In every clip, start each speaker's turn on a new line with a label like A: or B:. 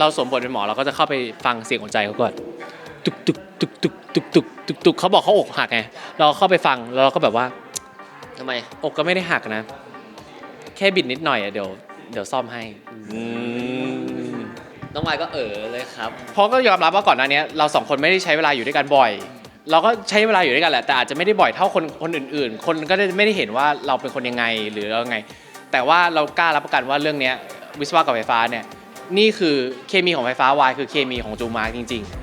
A: เราสวมบทเป็นหมอเราก็จะเข้าไปฟังเสียงหัวใจเขาก่อนตุกตุกตุกตุกตุกตุกตุกตุกเขาบอกเขาอกหักไงเราเข้าไปฟังแล้วเราก็แบบว่า
B: ทำไม
A: อกก็ไม่ได้หักนะ แค่บิดนิดหน่อยอะเดี๋ยวเดี๋ยวซ่อมให้อืม
B: น้องมายก็เออเลยครับ
A: เพราะก็ยอมรับว่าก่อนหน้านี้เราสองคนไม่ได้ใช้เวลาอยู่ด้วยกันบ่อย เราก็ใช้เวลาอยู่ด้วยกันแหละแต่อาจจะไม่ได้บ่อยเท่าคนคนอื่น ๆ คนก็ไม่ได้เห็นว่าเราเป็นคนยังไงหรือยังไง แต่ว่าเรากล้ารับประกันว่าเรื่องเนี้ยวิศวะกับไฟฟ้าเนี่ย นี่คือเคมีของไฟฟ้าวายคือเคมีของจูมาร์กจริง ๆ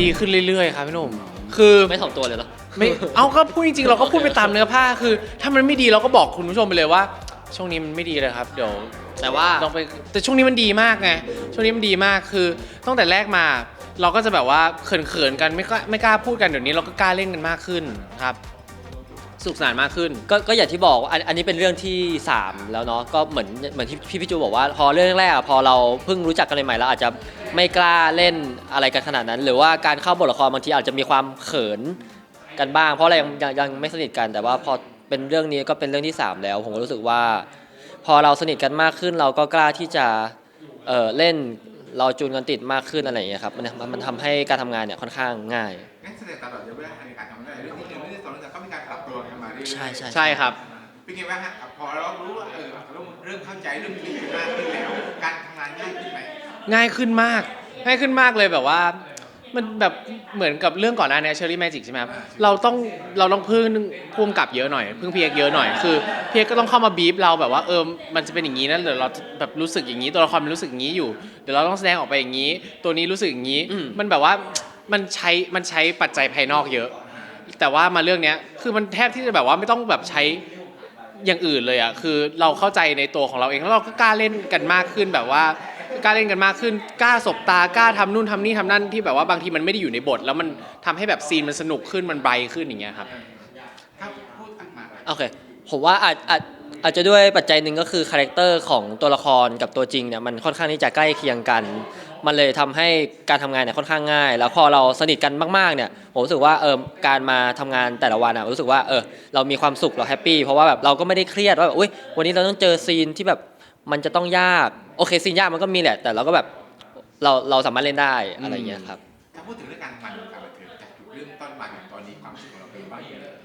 A: ดีขึ้นเรื่อยๆ ครับพี่หนุ่ม คือ
B: ไม่ถ่อมตัวเลยเหรอ
A: ไม่ เอาก็พูดจริงๆ เราก็พูดไปตามเนื้อผ้า คือ ถ้ามันไม่ดีเราก็บอกคุณผู้ชมไปเลยว่า ช่วงนี้มันไม่ดีเลยครับ เดี๋ยว
B: แต่ว่า
A: ลองไปแต่ช่วงนี้มันดีมากไงช่วงนี้มันดีมากคือตั้งแต่แรกมา เราก็จะแบบว่าเขินๆกันไม่กล้าไม่กล้าพูดกันเดี๋ยวนี้เราก็กล้าเล่นกันมากขึ้นครับสุขสนานมากขึ้น
B: ก็ก็อย่างที่บอกอันอันนี้เป็นเรื่องที่ 3 แล้วเนาะก็เหมือนเหมือนที่พี่พี่จูบอกว่าพอเรื่องแรกอะพอเราเพิ่งรู้จักกันใหม่ๆเราอาจจะไม่กล้าเล่นอะไรกันขนาดนั้น หรือว่าการเข้าบทละครบางทีอาจจะมีความเขินกันบ้าง เพราะเรายังยังยังไม่สนิทกันแต่ว่าพอเป็นเรื่องนี้ก็เป็นเรื่องที่ 3 แล้ว ผมก็รู้สึกว่าพ อเราสนิทกันมากขึ้น เราก็กล้าที่จะเออเล่นเราจูนกันติดมากขึ้นอะไรอย่างเงี้ยครับมันมันมันทำให้การทำงานเนี่ยค่อนข้างง่าย
C: งั้นแสดงตลอดระยะเวลาในการทำงานเรื่องที่หนึ่งเรื่องที่สองเรื่องที่สามก็มีการปรับตัวกันมาเรื่อยๆ
B: ใช่ใช่
A: ใช่ครับ
C: เป็นไงบ้างฮะพอเรารู้ว่าเออเราเริ่มเข้าใจเริ่มคิดกันมากขึ้นแล้ว การทำงานง่ายขึ้นไหม
A: ง่ายขึ้นมาก ง่ายขึ้นมากเลยแบบว่า มันแบบเหมือนกับเรื่องก่อนหน้านี้เชอรี่แมจิกใช่ไหมครับเราต้องเราต้องพึ่งพุ่มกับเยอะหน่อย พึ่งเพียกเยอะหน่อยคือเพียกก็ต้องเข้ามาบีบเราแบบว่าเออมันจะเป็นอย่างนี้นะเดี๋ยวเราแบบรู้สึกอย่างนี้ตัวละครมันรู้สึกอย่างนี้อยู่เดี๋ยวเราต้องแสดงออกไปอย่างนี้ ตัวนี้รู้สึกอย่างนี้
B: อืม
A: มันแบบว่ามันใช้มันใช้ปัจจัยภายนอกเยอะ แต่ว่ามาเรื่องเนี้ยคือมันแทบที่จะแบบว่าไม่ต้องแบบใช้อย่างอื่นเลยอะคือเราเข้าใจในตัวของเราเองแล้วเราก็กล้าเล่นกันมากขึ้นแบบว่า กล้าเล่นกันมากขึ้นกล้าสบตากล้าทำนู่นทำนี่ทำนั่นที่แบบว่าบางทีมันไม่ได้อยู่ในบท แล้วมันทำให้แบบซีนมันสนุกขึ้นมันไบรท์ขึ้นอย่างเงี้ยครับ
C: ถ้าพูดอัดมา
B: โอเค ผมว่าอาจอาจอาจจะด้วยปัจจัยหนึ่งก็คือคาแรคเตอร์ของตัวละครกับตัวจริงเนี่ยมันค่อนข้างที่จะใกล้เคียงกัน มันเลยทำให้การทำงานเนี่ยค่อนข้างง่าย แล้วพอเราสนิทกันมากๆเนี่ยผมรู้สึกว่าเออการมาทำงานแต่ละวันอะรู้สึกว่าเออเรามีความสุขเราแฮปปี้เพราะว่าแบบเราก็ไม่ได้เครียดว่าแบบอุ้ยวันนี้เราต้องเจอซีนที่แบบ มันจะต้องยาก โอเคซีนยากมันก็มีแหละ แต่เราก็แบบเราเราสามารถเล่นได้อะไรอย่างเงี้ยครับ
C: ถ้าพูดถึงเรื่องการทำงานของการบันเทิงจากจุดเริ่มต้นมาถึงตอนนี้ความรู้สึกของเราเป็นยังไง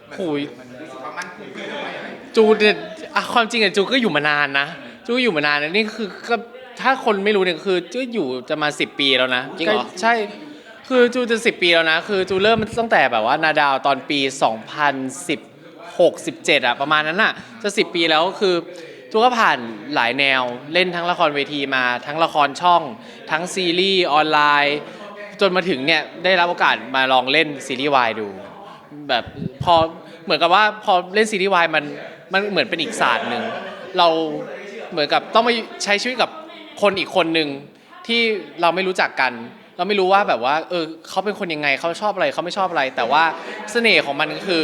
C: มัน
A: โอ้ย
C: มันรู้สึกว่ามั่นคงขึ้นไหมอะไร
A: จูเนี่ยอะความจริงอะจูก็อยู่มานานนะจูก็อยู่มานานนะนี่คือก็ถ้าคนไม่รู้เนี่ยคือจูอยู่จะมาสิบปีแล้วนะ
B: จริงเหรอ
A: ใช่ คือจูจะสิบปีแล้วนะ คือจูเริ่มตั้งแต่แบบว่านาดาวตอนปี 2016 17อะประมาณนั้นอะจะสิบปีแล้วคือ จูก็ผ่านหลายแนวเล่นทั้งละครเวทีมา ทั้งละครช่อง ทั้งซีรีส์ออนไลน์ จนมาถึงเนี่ยได้รับโอกาสมาลองเล่นซีรีส์วายดู แบบพอเหมือนกับว่าพอเล่นซีรีส์วายมันมันเหมือนเป็นอีกศาสตร์หนึ่งเราเหมือนกับต้องมาใช้ชีวิตกับคนอีกคนหนึ่งที่เราไม่รู้จักกัน เราไม่รู้ว่าแบบว่าเออเขาเป็นคนยังไงเขาชอบอะไรเขาไม่ชอบอะไร แต่ว่าเสน่ห์ของมันก็คือ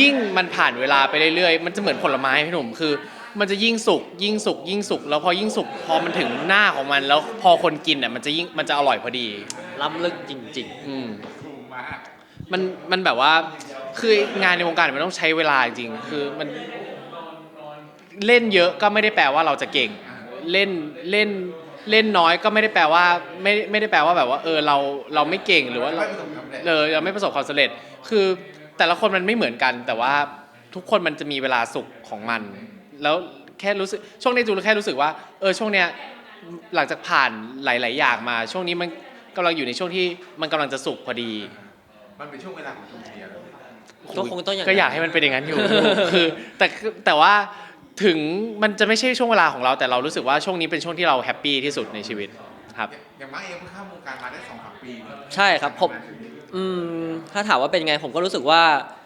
A: ยิ่งมันผ่านเวลาไปเรื่อยๆมันจะเหมือนผลไม้พี่หนุ่มคือ มันจะยิ่งสุกยิ่งสุกยิ่งสุกแล้วพอยิ่งสุกพอมันถึงหน้าของมัน แล้วพอคนกินอะมันจะยิ่งมันจะอร่อยพอดี
B: ล้ำลึกจริง
A: อืม
C: ถูกมาก
A: มันมันแบบว่าคืองานในวงการมันต้องใช้เวลาจริงๆคือมันเล่นเยอะก็ไม่ได้แปลว่าเราจะเก่ง เล่นเล่นเล่นน้อยก็ไม่ได้แปลว่าไม่ไม่ได้แปลว่าแบบว่า เออเราเราไม่เก่งหรือว่าเรา
C: ไม่ประสบความสำเร็จ
A: เออเราไม่ประสบความสำเร็จ คือแต่ละคนมันไม่เหมือนกัน แต่ว่าทุกคนมันจะมีเวลาสุขของมัน แล้วแค่รู้สึกช่วงนี้จูแค่รู้สึกว่าเออช่วงเนี้ยหลังจากผ่านหลาย ๆ อย่างมา ช่วงนี้มันกำลังอยู่ในช่วงที่มันกำลังจะสุขพอดี
C: มันเป็นช่วงเวลาของจูเนียร์แล้ว
B: ก็คงต้องอย่างนั้น
A: ก็อยากให้มันเป็นอย่างนั้นอยู่ คือแต่แต่ว่าถึงมันจะไม่ใช่ช่วงเวลาของเราแต่เรารู้สึกว่าช่วงนี้เป็นช่วงที่เราแฮปปี้ที่สุดในชีวิตครับ
C: อย่างมาร์คเองเพิ่งเข้าวงการมาได้สองสามปีเนอะ
B: ใช่ครับผม อืมถ้าถามว่าเป็นไงผมก็รู้สึกว่าโ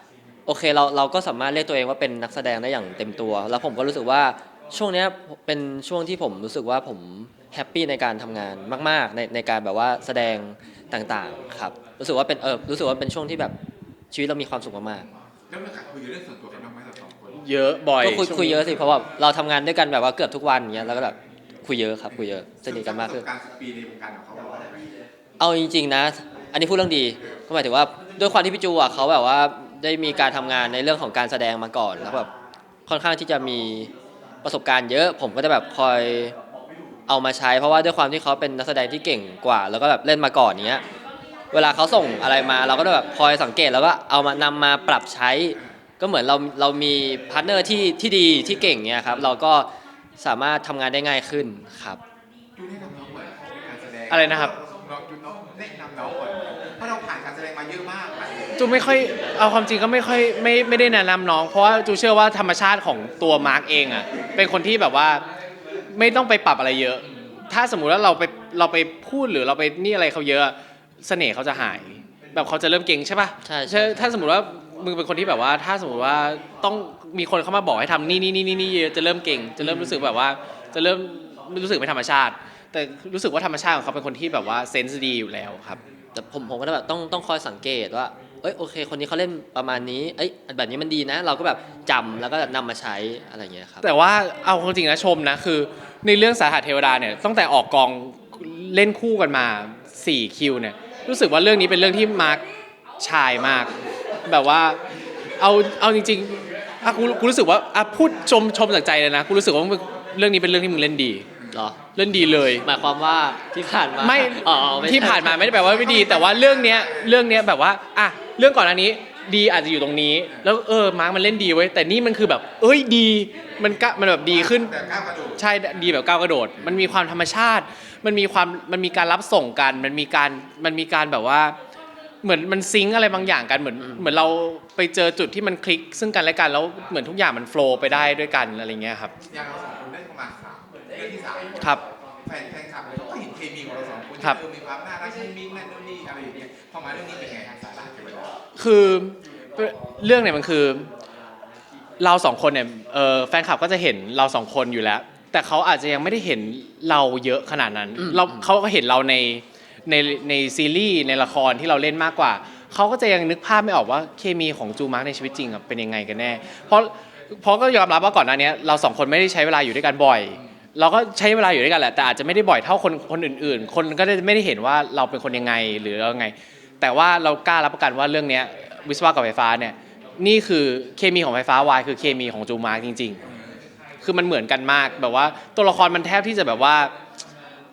B: อเคเราเราก็สามารถเรียกตัวเองว่าเป็นนักแสดงได้อย่างเต็มตัว แล้วผมก็รู้สึกว่าช่วงเนี้ยเป็นช่วงที่ผมรู้สึกว่าผมแฮปปี้ในการทำงานมาก ๆ ในในการแบบว่าแสดงต่างๆครับรู้สึกว่าเป็นเออรู้สึกว่าเป็นช่วงที่แบบชีวิตเรามีความสุขมาก
C: แล้วเมื่อคุยเรื่องส่วนตัวกันบ้างไหมเราสองคน
A: เยอะบ่อย
B: ๆก็คุย
A: ช่วง
B: คุยเยอะสิเพราะว่าเราทำงานด้วยกันแบบว่าเกือบทุกวันอย่างเงี้ยแล้วก็แบบคุยเยอะครับคุยเยอะสนิทกันมากขึ้น
C: ประสบการณ์สิบปีในวงการของเขาบอกว่าอะไร
B: เอาจริงๆนะ อันนี้พูดเรื่องดีก็หมายถึงว่าด้วยความที่พี่จูอะเขาแบบว่า ได้มีการทำงานในเรื่องของการแสดงมาก่อนแล้วแบบค่อนข้างที่จะมีประสบการณ์เยอะ ผมก็จะแบบคอยเอามาใช้ เพราะว่าด้วยความที่เขาเป็นนักแสดงที่เก่งกว่า แล้วก็แบบเล่นมาก่อนเนี้ยเวลาเขาส่งอะไรมาเราก็จะแบบคอยสังเกตแล้วก็เอามานำมาปรับใช้ ก็เหมือนเราเรามีพาร์ทเนอร์ที่ที่ดีที่เก่งเนี้ยครับเราก็สามารถทำงานได้ง่ายขึ้นครับ
C: จูแนะนำน้องก่อนในการแสดง
A: อะไรนะครับ
C: น้องจูน้องแนะนำน้องก่อนเพราะเราผ่านการแสดงมาเยอะมากหลายเรื่อง
A: จูไม่ค่อยเอาความจริงก็ไม่ค่อยไม่ไม่ได้แนะนำน้อง เพราะว่าจูเชื่อว่าธรรมชาติของตัวมาร์กเองอะเป็นคนที่แบบว่าไม่ต้องไปปรับอะไรเยอะ ถ้าสมมุติว่าเราไปเราไปพูดหรือเราไปนี่อะไรเขาเยอะเสน่ห์เขาจะหาย แบบเขาจะเริ่มเก่งใช่ปะ
B: ใช่ใช่
A: ถ้าสมมติว่ามึงเป็นคนที่แบบว่า ถ้าสมมติว่าต้องมีคนเข้ามาบอกให้ทำนี่นี่นี่นี่นี่เยอะจะเริ่มเก่ง จะเริ่มรู้สึกแบบว่า จะเริ่มรู้สึกไม่ธรรมชาติ แต่รู้สึกว่าธรรมชาติของเขาเป็นคนที่แบบว่าเซนส์ดีอยู่แล้วครับ
B: แต่ผมผมก็แบบต้องต้องคอยสังเกตว่า เอ้ยโอเค คนนี้เขาเล่นประมาณนี้ เอ้ยแบบนี้มันดีนะ เราก็แบบจำแล้วก็นำมาใช้อะไรอย่างเงี้ยครับ
A: แต่ว่าเอาจริงๆนะชมนะคือ ในเรื่องสาหัสเทวดาเนี่ยตั้งแต่ออกกองเล่นคู่กันมา4คิวเนี่ยรู้สึกว่าเรื่องนี้เป็นเรื่องที่มาร์คชายมาก แบบว่าเอาเอาจริงๆอะกูกูรู้สึกว่าอะพูดชมชมจากใจเลยนะกูรู้สึกว่ามึงเรื่องนี้เป็นเรื่องที่มึงเล่นดี
B: เหรอ
A: เล่นดีเลย
B: หมายความว่าที่ผ่านมา
A: ไม่
B: อ๋อไม่ใช่
A: ที่ผ่านมาไม่ได้แปลว่าไม่ดี แต่ว่าเรื่องเนี้ยเรื่องเนี้ยแบบว่าอะเรื่องก่อนอันนี้ดีอาจจะอยู่ตรงนี้ แล้วเออมาร์คมันเล่นดีไว้ยแต่นี่มันคือแบบ เอ้ยดีมันกะมันแบบดีขึ้น
C: แต่ก้าวกระโดด
A: ใช่ดีแบบก้าวกระโดด มันมีความธรรมชาติ มันมีความมันมีการรับส่งกัน มันมีการมันมีการแบบว่า เหมือนมันซิงค์อะไรบางอย่างกันเหมือนเหมือนเราไปเจอจุดที่มันคลิก ซึ่งกันและกันแล้วเหมือนทุกอย่างมันโฟล์ไปได้ด้วยกันอะไรเงี้ยครับ
C: อย่างเราสอง รื่องที่สาม
A: ครับ
C: แฟนแฟนคลับเลยก็เห็นเคมีของเราสองคน
A: ครับ
C: เออมีความน่ารักมุ้งมิ้งนั่นนู่นนี่อะไรอย่างเงี้ยพอมาเรื่องนี้เป็นไงครับสาระเกี่ยวกับ
A: คือเรื่องเนี่ยมันคือ เราสองคนเนี่ยเออแฟนคลับก็จะเห็นเราสองคนอยู่แล้ว แต่เขาอาจจะยังไม่ได้เห็นเราเยอะขนาดนั้น
B: อืม
A: เราเขาก็เห็นเราในในในซีรีส์ในละครที่เราเล่นมากกว่าเขาก็จะยังนึกภาพไม่ออกว่าเคมีของจูมาร์กในชีวิตจริงอะเป็นยังไงกันแน่ เพราะเพราะก็ยอมรับว่าก่อนหน้านี้เราสองคนไม่ได้ใช้เวลาอยู่ด้วยกันบ่อย เราก็ใช้เวลาอยู่ด้วยกันแหละแต่อาจจะไม่ได้บ่อยเท่าคนคนอื่น ๆ คนก็ไม่ได้เห็นว่าเราเป็นคนยังไงหรือยังไง แต่ว่าเรากล้ารับประกันว่าเรื่องเนี้ยวิศวะกับไฟฟ้าเนี่ยนี่คือเคมีของไฟฟ้าวายคือเคมีของจูมาร์กจริง ๆ คือมันเหมือนกันมากแบบว่าตัวละครมันแทบที่จะแบบว่า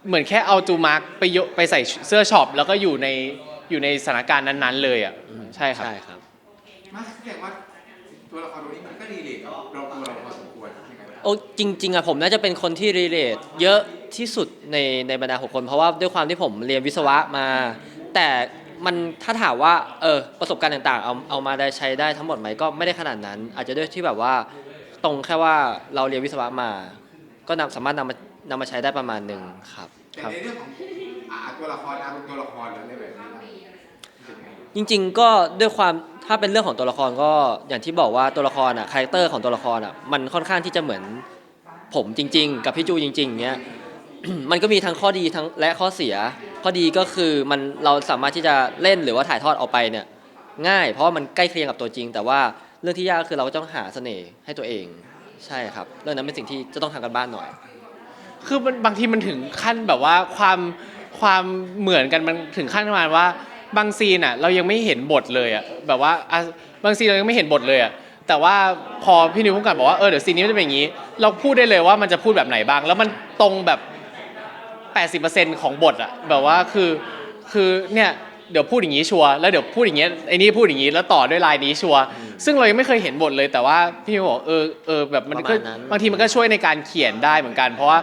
A: เหมือนแค่เอาจูมาร์กไปโยไปใส่เสื้อช็อปแล้วก็อยู่ในอยู่ในสถานการณ์นั้นๆ เลยอะใช่ครับ
B: ใช่ครับ
C: มาแสดงว่าตัวละครตัวนี้มันก็ดีเลยกับเราตัวเรา
B: โอ้จริง ๆอะผมน่าจะเป็นคนที่รีเลทเยอะที่สุดในในบรรดาหกคน เพราะว่าด้วยความที่ผมเรียนวิศวะมา แต่มันถ้าถามว่าเออประสบการณ์ต่างๆ เอาเอามาได้ใช้ได้ทั้งหมดไหมก็ไม่ได้ขนาดนั้น อาจจะด้วยที่แบบว่าตรงแค่ว่าเราเรียนวิศวะมา ก็นำสามารถนำมานำมาใช้ได้ประมาณหนึ่งครับ
C: แต่
A: ครับ
C: ในเรื่องของอ่าตัวละครอารมณ์ตัวละครหรืออะไรแบบนี้นะเป็นไง
B: จริงๆ ก็ด้วยความ ถ้าเป็นเรื่องของตัวละครก็อย่างที่บอกว่าตัวละครอะคาแรคเตอร์ของตัวละครอะมันค่อนข้างที่จะเหมือนผมจริง ๆ กับพี่จูจริงๆเนี้ย มันก็มีทั้งข้อดีทั้งและข้อเสีย ข้อดีก็คือมันเราสามารถที่จะเล่นหรือว่าถ่ายทอดออกไปเนี่ยง่าย เพราะว่ามันใกล้เคียงกับตัวจริง แต่ว่าเรื่องที่ยากคือเราก็ต้องหาเสน่ห์ให้ตัวเอง ใช่ครับ เรื่องนั้นเป็นสิ่งที่จะต้องทำกันบ้านหน่อย
A: คือมันบางทีมันถึงขั้นแบบว่าความความเหมือนกันมันถึงขั้นประมาณว่า บางซีนอะเรายังไม่เห็นบทเลยอะแบบว่าอะบางซีนเรายังไม่เห็นบทเลยอะแต่ว่าพอพี่นิวพูดกันบอกว่าเออเดี๋ยวซีนนี้มันจะเป็นอย่างนี้ เราพูดได้เลยว่ามันจะพูดแบบไหนบ้าง แล้วมันตรงแบบ 80%ของบทอะแบบว่าคือคือเนี่ยเดี๋ยวพูดอย่างนี้ชัวร์แล้วเดี๋ยวพูดอย่างเงี้ยไอ้นี่พูดอย่างนี้แล้วต่อด้วยลายนี้ชัวร์ซึ่งเรายังไม่เคยเห็นบทเลย แต่ว่าพี่นิวบอกเออเออแบบมัน
B: ประ
A: ก็
B: มาณนั้น
A: บางทีมันก็ช่วยในการเขียนได้เหมือนกัน เพราะว่า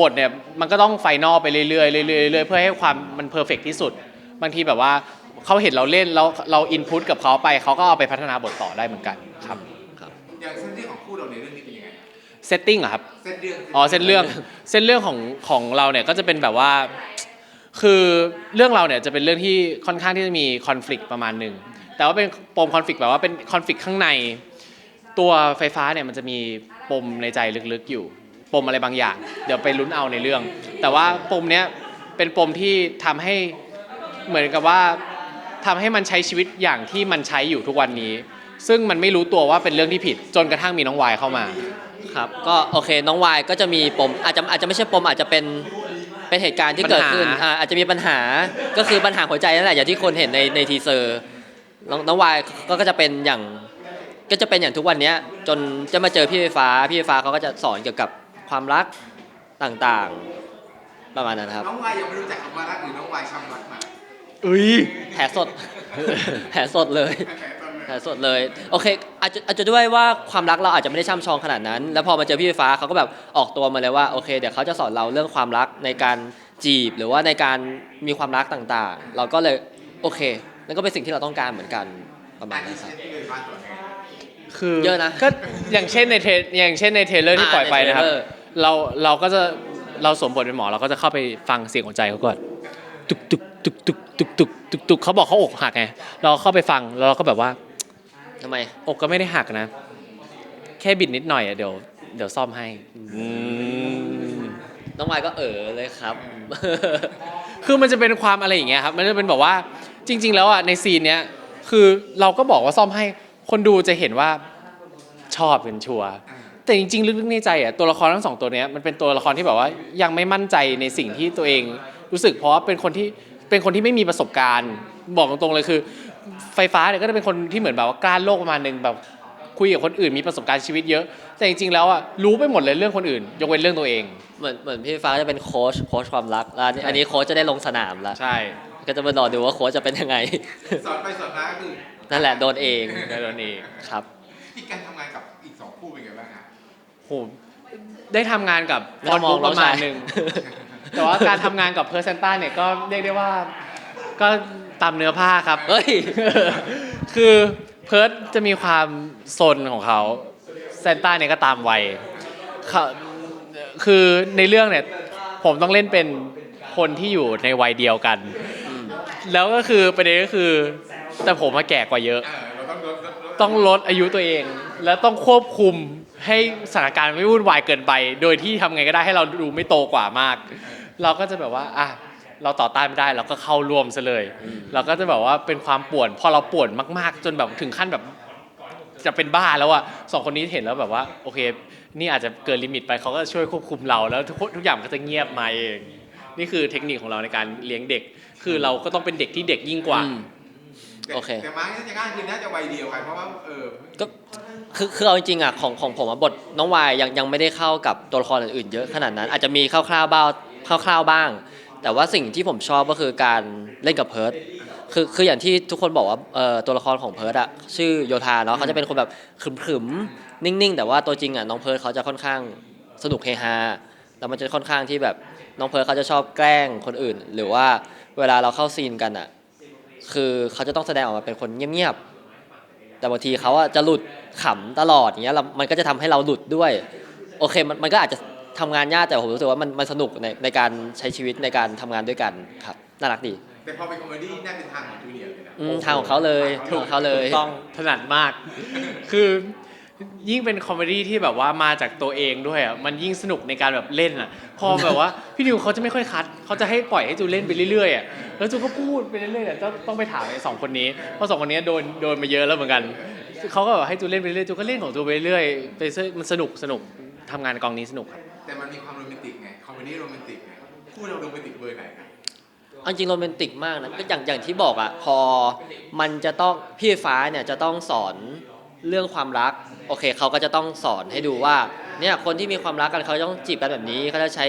A: บทเนี่ยมันก็ต้องไฟนอลไปเรื่อยๆเรื่อยๆเรื่อยๆเพื่อให้ความมันเพอร์เฟกที่สุด บางทีแบบว่าเขาเห็นเราเล่นแล้วเราอินพุตกับเขาไปเขาก็เอาไปพัฒนาบทต่อได้เหมือนกันครับ
B: ครับ
C: อย่างเส้นเรื่องของคู่เราในเรื่องนี้เป็นยังไงครับ
A: เซตติ้งอะครับ
C: เส้นเรื่อง
A: อ๋อเส้นเรื่องเส้นเรื่องของของเราเนี่ยก็จะเป็นแบบว่า คือเรื่องเราเนี่ยจะเป็นเรื่องที่ค่อนข้างที่จะมีคอน FLICT ประมาณหนึ่งแต่ว่าเป็นปมคอน FLICT แบบว่าเป็นคอน FLICT ข้างใน ตัวไฟฟ้าเนี่ยมันจะมีปมในใจลึกๆอยู่ ปมอะไรบางอย่าง เดี๋ยวไปลุ้นเอาในเรื่อง แต่ว่าปมเนี้ยเป็นปมที่ทำให้ เหมือนกับว่าทำให้มันใช้ชีวิตอย่างที่มันใช้อยู่ทุกวันนี้ ซึ่งมันไม่รู้ตัวว่าเป็นเรื่องที่ผิด จนกระทั่งมีน้องวายเข้ามา
B: ครับก็โอเคน้องวายก็จะมีปมอาจจะอาจจะไม่ใช่ปมอาจจะเป็นเป็นเหตุการณ์ที่เกิดขึ้น
A: ปัญหา
B: อ่าอาจจะมีปัญหาก็คือปัญหาหัวใจนั่นแหละอย่างที่คนเห็นในในทีเซอร์น้องน้องวายก็ก็จะเป็นอย่างก็จะเป็นอย่างทุกวันเนี้ยจนจะมาเจอพี่ไฟฟ้าพี่ไฟฟ้าเขาก็จะสอนเกี่ยวกับความรักต่างๆ ประมาณนั้นครับ
C: น้องวายยังไม่รู้จักคำว่ารักหรือน้องวายช้ำรักมา
A: อุ้ย
B: แผลสด แผลสดเลย
C: แค่ตอน
B: แผลสดเลย โอเค อาจจะอาจจะด้วยว่าความรักเราอาจจะไม่ได้ช่ำชองขนาดนั้น แล้วพอมาเจอพี่ไฟฟ้าเขาก็แบบออกตัวมาเลยว่า โอเค เดี๋ยวเขาจะสอนเราเรื่องความรักในการจีบ หรือว่าในการมีความรักต่างๆ เราก็เลยโอเค นั่นก็เป็นสิ่งที่เราต้องการเหมือนกันประมา
C: อั
B: ณ
C: น
B: นั้
C: นี้
B: นค
C: เช่
B: รับ
C: นที่เคยฟังตัวไง
A: คือ
B: เยอะนะ
A: ก็อย่างเช่นในเทรอย่างเช่นในเทรลเลอร์ที่
B: อ่า
A: ปล่อยไปนะครับ
B: ในเทรลเลอร์
A: เราเราก็จะเราสวมบทเป็นหมอเราก็จะเข้าไปฟังเสียงหัวใจเขาก่อน ตุกตุก ตุกตุกตุกตุกตุกตุกเขาบอกเขาอกหักไงเราเข้าไปฟังแล้วเราก็แบบว่า
B: ทำไม
A: อกก็ไม่ได้หักนะ แค่บิดนิดหน่อยอะเดี๋ยวเดี๋ยวซ่อมให้
B: น้องวายก็เออเลยครับ
A: คือมันจะเป็นความอะไรอย่างเงี้ยครับ มันจะเป็นแบบว่าจริง ๆ แล้วอะในซีนเนี้ยคือเราก็บอกว่าซ่อมให้คนดูจะเห็นว่าชอบเป็นชัวร์แต่จริงๆลึกๆในใจอะตัวละครทั้งสองตัวเนี้ยมันเป็นตัวละครที่แบบว่ายังไม่มั่นใจในสิ่งที่ตัวเองรู้สึกเพราะว่าเป็นคนที่ เป็นคนที่ไม่มีประสบการณ์ บอกตรงๆเลยคือ ไฟฟ้าเนี่ยก็จะเป็นคนที่เหมือนแบบว่ากล้าโลกประมาณหนึงแบบคุยกับคนอื่นมีประสบการณ์ชีวิตเยอะ แต่จริงๆแล้วอะรู้ไปหมดเลยเรื่องคนอื่น ยกเว้นเรื่องตัวเอง
B: เหมือนเหมือนพี่ไฟฟ้าจะเป็นโค้ชโค้ชความรักแล้วอันนี้อันนี้โค้ชจะได้ลงสนามแล้ว
A: ใช่
B: ก็จะมารอดูว่าโค้ชจะเป็นยังไง
C: สอนไปสอนมาก็คือ
B: นั่นแหละโดนเอง
A: ได้ตัวเอง
B: ครับ
C: ที่การทำงานกับอีกสองคู่เป็นไงบ้างฮะ
A: โหได้ทำงานกับ
B: ไม่
A: ฟ
B: ต้
A: อ
B: อนงมอง
A: บุ๊กประมาณ
B: น้องชาย
A: หนึ่ง แต่ว่าการทำงานกับเพอร์เซนต้าเนี่ยก็เรียกได้ว่าก็ตามเนื้อผ้าครับ
B: เฮ้ย
A: คือเพิร์ดจะมีความซนของเขาเซนต้าเนี่ยก็ตามวัยเขาคือในเรื่องเนี่ยผมต้องเล่นเป็นคนที่อยู่ในวัยเดียวกัน แล้วก็คือประเด็นก็คือ แต่ผมมาแก่กว่าเยอะ
C: เออเราต้องลดลดลด
A: ต้องลดอายุตัวเอง และต้องควบคุมให้สถานการณ์ไม่วุ่นวายเกินไป โดยที่ทำไงก็ได้ให้เราดูไม่โตกว่ามาก เราก็จะแบบว่าอะเราต่อต้านไม่ได้เราก็เข้าร่วมซะเลย เราก็จะแบบว่าเป็นความป่วน พอเราป่วนมาก ๆ จนแบบถึงขั้นแบบจะเป็นบ้าแล้วอะสองคนนี้เห็นแล้วแบบว่าโอเค นี่อาจจะเกินลิมิตไปเขาก็ช่วยควบคุมเราแล้วทุกทุกอย่างมันก็จะเงียบมาเอง นี่คือเทคนิคของเราในการเลี้ยงเด็ก คือเราก็ต้องเป็นเด็กที่เด็กยิ่งกว่า
B: อืม
C: แต่
B: โอเค
C: แต่มาร์กน่าจะง่ายคือน่าจะวัยเดียวกันเพราะว่าเออ
B: ก็คือคือเอาจริงๆอะของของผมอะบทน้องวายยังยังไม่ได้เข้ากับตัวละครอื่นๆเยอะขนาดนั้น อาจจะมีคร่าวๆบ้าง คร่าวๆบ้าง แต่ว่าสิ่งที่ผมชอบก็คือการเล่นกับเพิร์ดคือคืออย่างที่ทุกคนบอกว่าเอ่อตัวละครของเพิร์ดอะชื่อโยธาเนาะเขาจะเป็นคนแบบขรึมๆนิ่งๆ แต่ว่าตัวจริงอะน้องเพิร์ดเขาจะค่อนข้างสนุกเฮฮาแล้วมันจะค่อนข้างที่แบบน้องเพิร์ดเขาจะชอบแกล้งคนอื่น หรือว่าเวลาเราเข้าซีนกันอะคือเขาจะต้องแสดงออกมาเป็นคนเงียบๆแต่บางทีเขาอะจะหลุดขำตลอดอย่างเงี้ยเรามันก็จะทำให้เราหลุดด้วย โอเคมันมันก็อาจจะ ทำงานยากแต่ผมรู้สึกว่ามันมันสนุกในในการใช้ชีวิตในการทำงานด้วยกันครับน่ารักดี
C: แต่พอเป็นคอมเมดี้น่าเป็นทางของจูเนียร์เลยนะ
B: อืมทางของเขาเลยทางของเขาเลย
A: ถูกต้องถนัดมาก คือยิ่งเป็นคอมเมดี้ที่แบบว่ามาจากตัวเองด้วยอะมันยิ่งสนุกในการแบบเล่นอะ พอแบบว่าพี่นิวเขาจะไม่ค่อยคัดเขาจะให้ปล่อยให้จูเล่นไปเรื่อยๆอะแล้วจูก็พูดไปเรื่อยๆอะต้องต้องไปถามไอ้สองคนนี้เพราะสองคนนี้โดนโดนมาเยอะแล้วเหมือนกันเขาก็แบบให้จูเล่นไปเรื่อยจูก็เล่นของจูไปเรื่อยไปเรื่อยมันสนุกสนุกทำงานกองนี้สนุกครับ
C: แต่มันมีความโรแมนติกไงคอมเมดี้โรแมนติกไงคู่เราโรแมนติกเบอร์ไหนครับ
B: เอาจริงโรแมนติกมากนะก็อย่างอย่างที่บอกอะพอมันจะต้องพี่ฟ้าเนี่ยจะต้องสอนเรื่องความรักโอเคเขาก็จะต้องสอนให้ดูว่าเนี่ยคนที่มีความรักกันเขาต้องจีบกันแบบนี้เขาจะใช้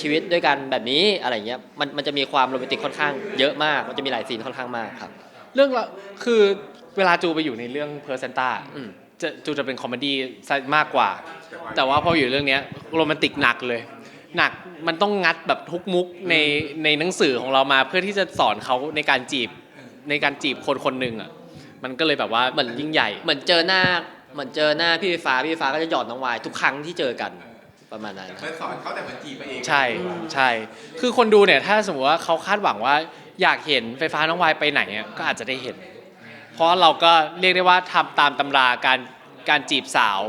B: ชีวิตด้วยกันแบบนี้อะไรเงี้ยมันมันจะมีความโรแมนติกค่อนข้างเยอะมากมันจะมีหลายซีนค่อนข้างมากครับ
A: เรื่องละคือเวลาจูไปอยู่ในเรื่องเพอร์เซนต้า
B: อืม
A: จะจูจะเป็นคอมเมดี้ซะมากกว่า แต่ว่าพออยู่เรื่องเนี้ยโรแมนติกหนักเลย หนักมันต้องงัดแบบทุกมุกในในหนังสือของเรามาเพื่อที่จะสอนเขาในการจีบในการจีบคนคนหนึ่งอะมันก็เลยแบบว่า
B: เหมือน
A: ยิ่งใหญ่
B: เหมือนเจอหน้าเหมือนเจอหน้าพี่ฟ้าพี่ฟ้าก็จะหยอดน้องวายทุกครั้งที่เจอกันประมาณนั้น
C: เหมือนสอนเขาแต่เหมือนจีบไปเอง
A: ใช่ใช่ คือคนดูเนี่ยถ้าสมมติว่าเขาคาดหวังว่าอยากเห็นไฟฟ้าน้องวายไปไหนอะก็อาจจะได้เห็น เพราะเราก็เรียกได้ว่าทำตามตำราการการจีบสาว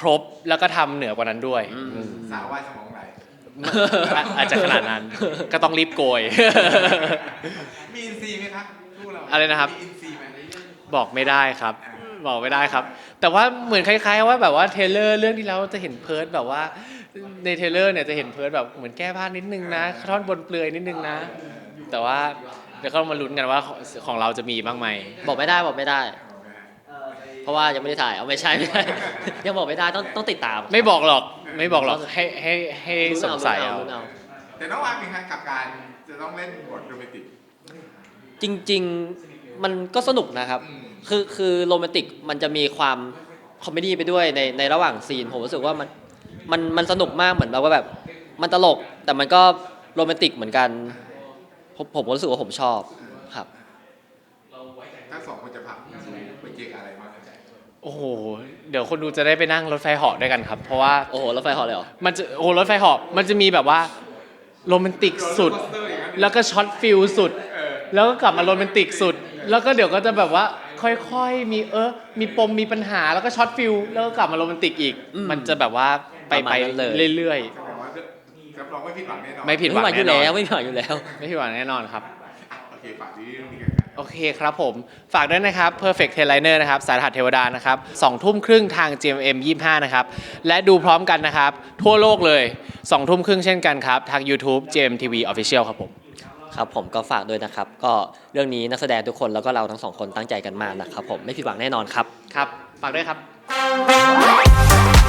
A: ครบแล้วก็ทำเหนือกว่านั้นด้วย
B: อืม
A: อืม
C: สาววายสมองไหล
A: อาอาจจะขนาดนั้น ก็ต้องรีบโกย
C: มีอินซีไหมครับคู่เรา
A: อะไรนะครับ
C: มีอินซีไหม
A: บอกไม่ได้ครับ บอกไม่ได้ครับ แต่ว่าเหมือนคล้ายๆ ว่าแบบว่าเทรลเลอร์เรื่องที่แล้วจะเห็นเพิร์ดแบบว่าในเทรลเลอร์เนี่ยจะเห็นเพิร์ดแบบเหมือนแก้ผ้านิดนึงนะท่อนบนเปลือยนิดนึงนะ แต่ว่าเดี๋ยวก็มาลุ้นกันว่าของของเราจะมีบ้างไหม
B: บอกไม่ได้บอกไม่ได้ เพราะว่ายังไม่ได้ถ่ายเอาไม่ใช่ไม่ใช่ยังบอกไม่ได้ต้องต้องติดตาม
A: ไม่บอกหรอกไม่บอกหรอกให้ให้ให้สงสัยเอา
B: ลุ้นเอา
C: แต่น้องวางมีครั้งกับการจะต้องเล่นบทโรแมนติก
B: จริง ๆมันก็สนุกนะครับ
C: อืม
B: คือคือโรแมนติกมันจะมีความคอมเมดี้ไปด้วยในในระหว่างซีนผมรู้สึกว่ามันมันมันสนุกมากเหมือนแบบว่าแบบ มันตลกแต่มันก็โรแมนติกเหมือนกัน ผมผมก็รู้สึกว่าผมชอบครับ
C: ทั้งสองคนจะพักโปรเจกต์อะไรมาง
A: โอ้โห เดี๋ยวคนดูจะได้ไปนั่งรถไฟเหาะด้วยกันครับ เพราะว่า
B: โอ้โหรถไฟเหอเลยเหรอ
A: มันจะโอ้โหรถไฟเหาะมันจะมีแบบว่าโรแมนติกสุด แล้วก็ช็อตฟิลสุด แล้วก็กลับมาโรแมนติกสุด แล้วก็เดี๋ยวก็จะแบบว่าค่อยๆ มีเออ มีปมมีปัญหาแล้วก็ช็อตฟิลแล้วก็กลับมาโรแมนติกอีก
B: อืม
A: มันจะแบบว่าไป
B: ประมา
A: ไป
B: ณนั้นเลย
A: เรื่อย
C: แสดงว่ารับรองไม่ผิดหวังแน่นอน
A: ๆ ไม่ผิดหวัง
B: ไม่หวังอยู่
A: แน่น
B: แล้
A: อ
B: วนไม่หวังอยู่แล้ว
A: ไม่ผิดหวังแน่นอนครับ
C: โอเคฝากที่เรื่องนี้กันครับ
A: โอเคครับผม ฝากด้วยนะครับ Perfect t a i l i n e r นะครับ สายรหัสเทวดานะครับ2ทุ่มครึ่งทาง GMM 25 นะครับ และดูพร้อมกันนะครับ ทั่วโลกเลย2ทุ่มครึ่งเช่นกันครับ ทาง YouTube GMTV Official ครับผม
B: ครับผมก็ฝากด้วยนะครับ ก็เรื่องนี้นักแสดงทุกคนแล้วก็เราทั้งสองคนตั้งใจกันมากนะครับผมไม่ผิดหวังแน่นอนครับ
A: ครับ ฝากด้วยครับ